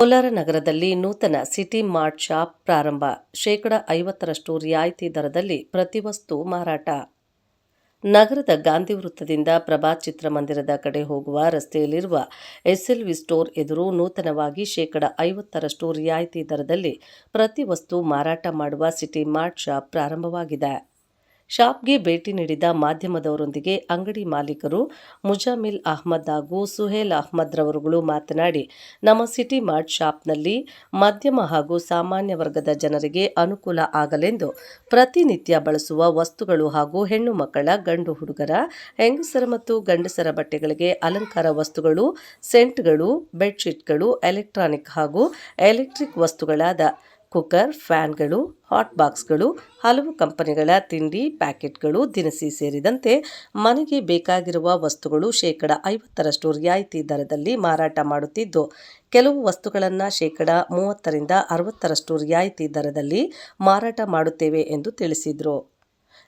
ಕೋಲಾರ ನಗರದಲ್ಲಿ ನೂತನ city mart shop ಪ್ರಾರಂಭ. ಶೇಕಡ ಐವತ್ತರಷ್ಟು ರಿಯಾಯಿತಿ ದರದಲ್ಲಿ ಪ್ರತಿ ವಸ್ತು ಮಾರಾಟ. ನಗರದ ಗಾಂಧಿ ವೃತ್ತದಿಂದ ಪ್ರಭಾತ್ ಚಿತ್ರಮಂದಿರದ ಕಡೆ ಹೋಗುವ ರಸ್ತೆಯಲ್ಲಿರುವ ಎಸ್ಎಲ್ವಿ ಸ್ಟೋರ್ ಎದುರು ನೂತನವಾಗಿ ಶೇಕಡ ಐವತ್ತರಷ್ಟು ರಿಯಾಯಿತಿ ದರದಲ್ಲಿ ಪ್ರತಿ ವಸ್ತು ಮಾರಾಟ ಮಾಡುವ ಸಿಟಿ ಮಾರ್ಟ್ ಶಾಪ್ ಪ್ರಾರಂಭವಾಗಿದೆ. ಶಾಪ್ಗೆ ಭೇಟಿ ನೀಡಿದ ಮಾಧ್ಯಮದವರೊಂದಿಗೆ ಅಂಗಡಿ ಮಾಲೀಕರು ಮುಜಾಮಿಲ್ ಅಹ್ಮದ್ ಹಾಗೂ ಸುಹೇಲ್ ಅಹ್ಮದ್ ರವರುಗಳು ಮಾತನಾಡಿ, ನಮ್ಮ ಸಿಟಿ ಮಾರ್ಟ್ ಶಾಪ್ನಲ್ಲಿ ಮಧ್ಯಮ ಹಾಗೂ ಸಾಮಾನ್ಯ ವರ್ಗದ ಜನರಿಗೆ ಅನುಕೂಲ ಆಗಲೆಂದು ಪ್ರತಿನಿತ್ಯ ಬಳಸುವ ವಸ್ತುಗಳು ಹಾಗೂ ಹೆಣ್ಣು ಮಕ್ಕಳ, ಗಂಡು ಹುಡುಗರ, ಹೆಂಗಸರ ಮತ್ತು ಗಂಡಸರ ಬಟ್ಟೆಗಳಿಗೆ ಅಲಂಕಾರ ವಸ್ತುಗಳು, ಸೆಂಟ್ಗಳು, ಬೆಡ್ಶೀಟ್ಗಳು, ಎಲೆಕ್ಟ್ರಾನಿಕ್ ಹಾಗೂ ಎಲೆಕ್ಟ್ರಿಕ್ ವಸ್ತುಗಳಾದ ಕುಕ್ಕರ್, ಫ್ಯಾನ್ಗಳು, ಹಾಟ್ ಬಾಕ್ಸ್ಗಳು, ಹಲವು ಕಂಪನಿಗಳ ತಿಂಡಿ ಪ್ಯಾಕೆಟ್ಗಳು ದಿನಸಿ ಸೇರಿದಂತೆ ಮನೆಗೆ ಬೇಕಾಗಿರುವ ವಸ್ತುಗಳು ಶೇಕಡ ಐವತ್ತರಷ್ಟು ರಿಯಾಯಿತಿ ದರದಲ್ಲಿ ಮಾರಾಟ ಮಾಡುತ್ತಿದ್ದು, ಕೆಲವು ವಸ್ತುಗಳನ್ನು ಶೇಕಡ ಮೂವತ್ತರಿಂದ ಅರವತ್ತರಷ್ಟು ರಿಯಾಯಿತಿ ದರದಲ್ಲಿ ಮಾರಾಟ ಮಾಡುತ್ತೇವೆ ಎಂದು ತಿಳಿಸಿದರು.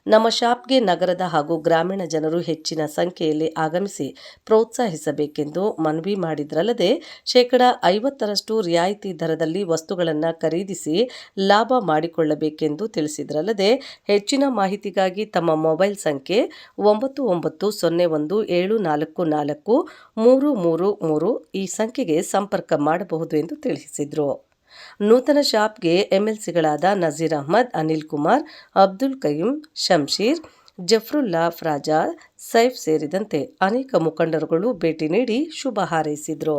ನಮ್ಮ ಶಾಪ್ಗೆ ನಗರದ ಹಾಗೂ ಗ್ರಾಮೀಣ ಜನರು ಹೆಚ್ಚಿನ ಸಂಖ್ಯೆಯಲ್ಲಿ ಆಗಮಿಸಿ ಪ್ರೋತ್ಸಾಹಿಸಬೇಕೆಂದು ಮನವಿ ಮಾಡಿದ್ರಲ್ಲದೆ, ಶೇಕಡ ಐವತ್ತರಷ್ಟು ರಿಯಾಯಿತಿ ದರದಲ್ಲಿ ವಸ್ತುಗಳನ್ನು ಖರೀದಿಸಿ ಲಾಭ ಮಾಡಿಕೊಳ್ಳಬೇಕೆಂದು ತಿಳಿಸಿದ್ರಲ್ಲದೆ, ಹೆಚ್ಚಿನ ಮಾಹಿತಿಗಾಗಿ ತಮ್ಮ ಮೊಬೈಲ್ ಸಂಖ್ಯೆ ಒಂಬತ್ತು ಒಂಬತ್ತು ಸೊನ್ನೆ ಒಂದು ಏಳು ನಾಲ್ಕು ನಾಲ್ಕು ಮೂರು ಮೂರು ಮೂರು ಈ ಸಂಖ್ಯೆಗೆ ಸಂಪರ್ಕ ಮಾಡಬಹುದು ಎಂದು ತಿಳಿಸಿದರು. ನೂತನ ಶಾಪ್ಗೆ ಎಂಎಲ್ಸಿಗಳಾದ ನಜೀರ್ ಅಹ್ಮದ್, ಅನಿಲ್ ಕುಮಾರ್, ಅಬ್ದುಲ್ ಕಯೀಂ ಶಂಶೀರ್ ಜಫ್ರುಲ್ಲಾ ಫ್ರಾಜಾ, ಸೈಫ್ ಸೇರಿದಂತೆ ಅನೇಕ ಮುಖಂಡರುಗಳು ಭೇಟಿ ನೀಡಿ ಶುಭ ಹಾರೈಸಿದರು.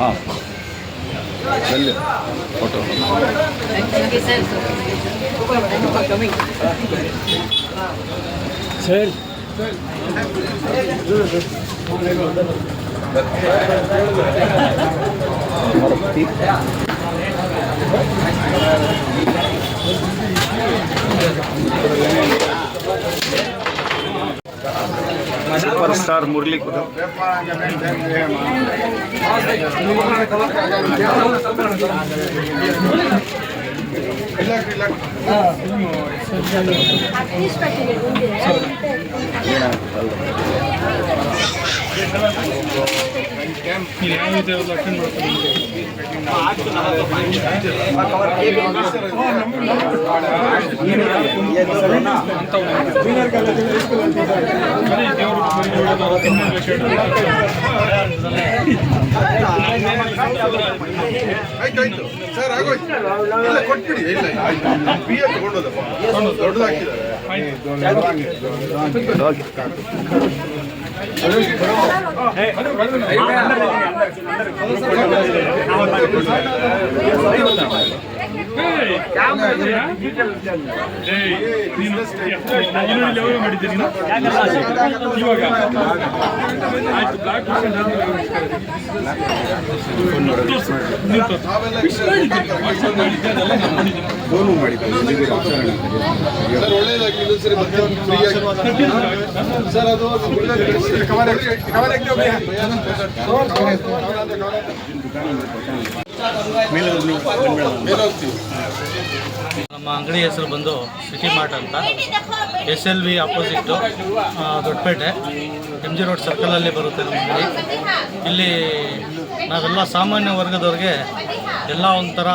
ಹಾಂ. ಎಲ್ಲಿ photo sir super star super star Murali camp ಆಯ್ತಾಯ್ತು. ಸರ್ ಆಗೋಯ್ತು. ಇಲ್ಲ ಕೊಟ್ಬಿಡಿ. ಇಲ್ಲ ಇಲ್ಲ ಆಯ್ತು. P A ತಗೊಂಡೋದಪ್ಪ. ದೊಡ್ಡದಾಕಿದ್ದಾರೆ ಏಯ್, ಸರ್ ಅದು ಕವರ್ ಕವರ್ ನಮ್ಮ ಅಂಗಡಿ ಹೆಸರು ಬಂದು ಸಿಟಿ ಮಾರ್ಟ್ ಅಂತ. S L V opposite Doddapete. M G road ಸರ್ಕಲಲ್ಲಿ ಬರುತ್ತೆ ನಮ್ಮ ಅಂಗಡಿ. ಇಲ್ಲಿ ನಾವೆಲ್ಲ ಸಾಮಾನ್ಯ ವರ್ಗದವ್ರಿಗೆ ಎಲ್ಲ ಒಂಥರ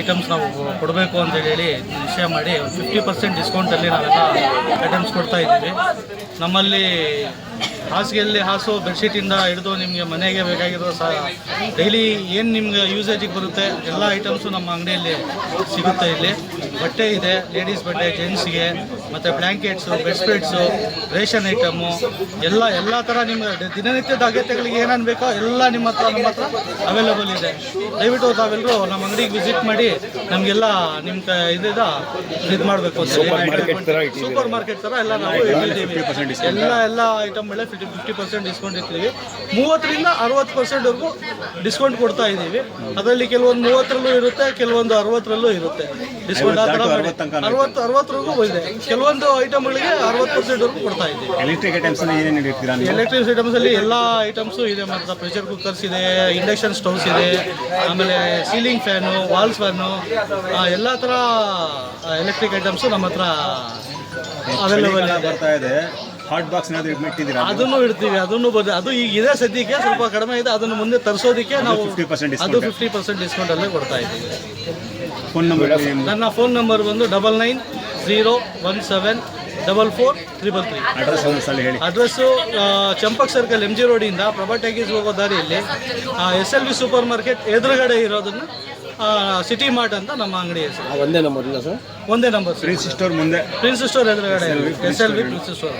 ಐಟಮ್ಸ್ ನಾವು ಕೊಡಬೇಕು ಅಂತ ಹೇಳಿ ನಿಶ್ಚಯ ಮಾಡಿ ಫಿಫ್ಟಿ ಪರ್ಸೆಂಟ್ ಡಿಸ್ಕೌಂಟಲ್ಲಿ ನಾವೆಲ್ಲ ಐಟಮ್ಸ್ ಕೊಡ್ತಾ ಇದ್ದೀವಿ. ನಮ್ಮಲ್ಲಿ ಹಾಸಿಗೆಯಲ್ಲಿ ಹಾಸು ಬೆಡ್ಶೀಟಿಂದ ಹಿಡಿದು ನಿಮಗೆ ಮನೆಗೆ ಬೇಕಾಗಿರೋ ಸಹ ಡೈಲಿ ಏನು ನಿಮ್ಗೆ ಯೂಸೇಜಿಗೆ ಬರುತ್ತೆ, ಎಲ್ಲ ಐಟಮ್ಸು ನಮ್ಮ ಅಂಗಡಿಯಲ್ಲಿ ಸಿಗುತ್ತೆ ಇಲ್ಲಿ. ಬಟ್ಟೆ ಇದೆ ಲೇಡೀಸ್ ಬಟ್ಟೆ ಜೆಂಟ್ಸ್ಗೆ ಮತ್ತು ಬ್ಲ್ಯಾಂಕೆಟ್ಸು ಬೆಡ್ಶೀಟ್ಸು ರೇಷನ್ ಐಟಮು ಎಲ್ಲ ಎಲ್ಲ ಥರ ನಿಮ್ಮ ದಿನನಿತ್ಯದ ಅಗತ್ಯಗಳಿಗೆ ಏನೇನು ಬೇಕೋ ಎಲ್ಲ ನಿಮ್ಮ ಹತ್ರ ನಮ್ಮ ಹತ್ರ ಅವೈಲೇಬಲ್ ಇದೆ. ದಯವಿಟ್ಟು ತಾವೆಲ್ಲರೂ ನಮ್ಮ ಅಂಗಡಿಗೆ ವಿಸಿಟ್ ಮಾಡಿ ನಮಗೆಲ್ಲ ನಿಮ್ಮ ಕ ಇದಿದ ಇದು ಮಾಡಬೇಕು ಅಂತ ಸೂಪರ್ ಮಾರ್ಕೆಟ್ ಥರ ಎಲ್ಲ ನಾವು ಎಲ್ಲ ಎಲ್ಲ ಐಟಮ್ ಮೇಲೆ ಫಿಫ್ಟಿ ಫಿಫ್ಟಿ ಪರ್ಸೆಂಟ್ ಡಿಸ್ಕೌಂಟ್ ಇರ್ತೀವಿ ಮೂವತ್ತರಿಂದ ಅರವತ್ತು ಪರ್ಸೆಂಟ್ವರೆಗೂ ಡಿಸ್ಕೌಂಟ್ ಕೊಡ್ತಾ ಇದ್ದೀವಿ. ಅದರಲ್ಲಿ ಕೆಲವೊಂದು ಮೂವತ್ತರಲ್ಲೂ ಇರುತ್ತೆ ಕೆಲವೊಂದು ಅರವತ್ತರಲ್ಲೂ ಇರುತ್ತೆ. ಡಿಸ್ಕೌಂಟ್ ಅರವತ್ತು ಅರವತ್ತರೆಗೂ ಇದೆ. ಕೆಲವು ಕೆಲವೊಂದು ಐಟಮ್ಗಳಿಗೆ ಅರವತ್ತು ಪರ್ಸೆಂಟ್ವರೆಗೂ ಕೊಡ್ತಾ ಇದ್ದೀವಿ ಎಲೆಕ್ಟ್ರಿಕ್ ಐಟಮ್ಸ್ ಏನೇನು ಐಟಮ್ಸ್ ಅಲ್ಲಿ ಎಲೆಕ್ಟ್ರಿಕ್ ಐಟಮ್ಸಲ್ಲಿ ಎಲ್ಲ ಐಟಮ್ಸು ಇದೆ ಮಾತ್ರ ಪ್ರೆಷರ್ ಕುಕ್ಕರ್ಸ್ ಇದೆ ಇಂಡಕ್ಷನ್ ಸ್ಟೌವ್ಸ್ ಇದೆ ಆಮೇಲೆ ಸೀಲಿಂಗ್ ಫ್ಯಾನು ವಾಲ್ಸ್ ಫ್ಯಾನು ಎಲ್ಲಾ ತರ ಎಲೆಕ್ಟ್ರಿಕ್ ಐಟಮ್ಸ್ ನಮ್ಮ ಹತ್ರ ಬರ್ತಾ ಇದೆ. ಹಾಟ್ ಬಾಕ್ಸ್ ಇಟ್ಟಿದ್ದೀರಾ ಅದನ್ನು ಇಡ್ತೀವಿ ಅದನ್ನು ಬಂದು ಅದು ಈಗ ಇದೆ ಸದ್ಯಕ್ಕೆ ಸ್ವಲ್ಪ ಕಡಿಮೆ ಇದೆ ಅದನ್ನು ಮುಂದೆ ತರಿಸೋದಕ್ಕೆ ನಾವು 50% discount. ಅದು ಫಿಫ್ಟಿ ಪರ್ಸೆಂಟ್ ಡಿಸ್ಕೌಂಟಲ್ಲೇ ಕೊಡ್ತಾ ಇದ್ದೀವಿ. ಫೋನ್ ನಂಬರ್ ನನ್ನ ಫೋನ್ ನಂಬರ್ ಬಂದು double nine zero one seven double four triple three address ಹೇಳಿ. Address Champak circle M G ರೋಡಿಂದ ಪ್ರಭಾ ಟ್ಯಾಗೀಸ್ ಹೋಗೋ ದಾರಿಯಲ್ಲಿ S L B super market ಎದುರುಗಡೆ ಇರೋದನ್ನು ಸಿಟಿ ಮಾರ್ಟ್ ಅಂತ ನಮ್ಮ ಅಂಗಡಿ ಹೆಸರು. ಒಂದೇ ನಂಬರ್ ಇಲ್ಲ ಸರ್ ಒಂದೇ ನಂಬರ್ ಪ್ರಿನ್ಸ್ ಸ್ಟೋರ್ ಮುಂದೆ. ಪ್ರಿನ್ಸ್ ಸ್ಟೋರ್ ಎದುರುಗಡೆ S L V prince store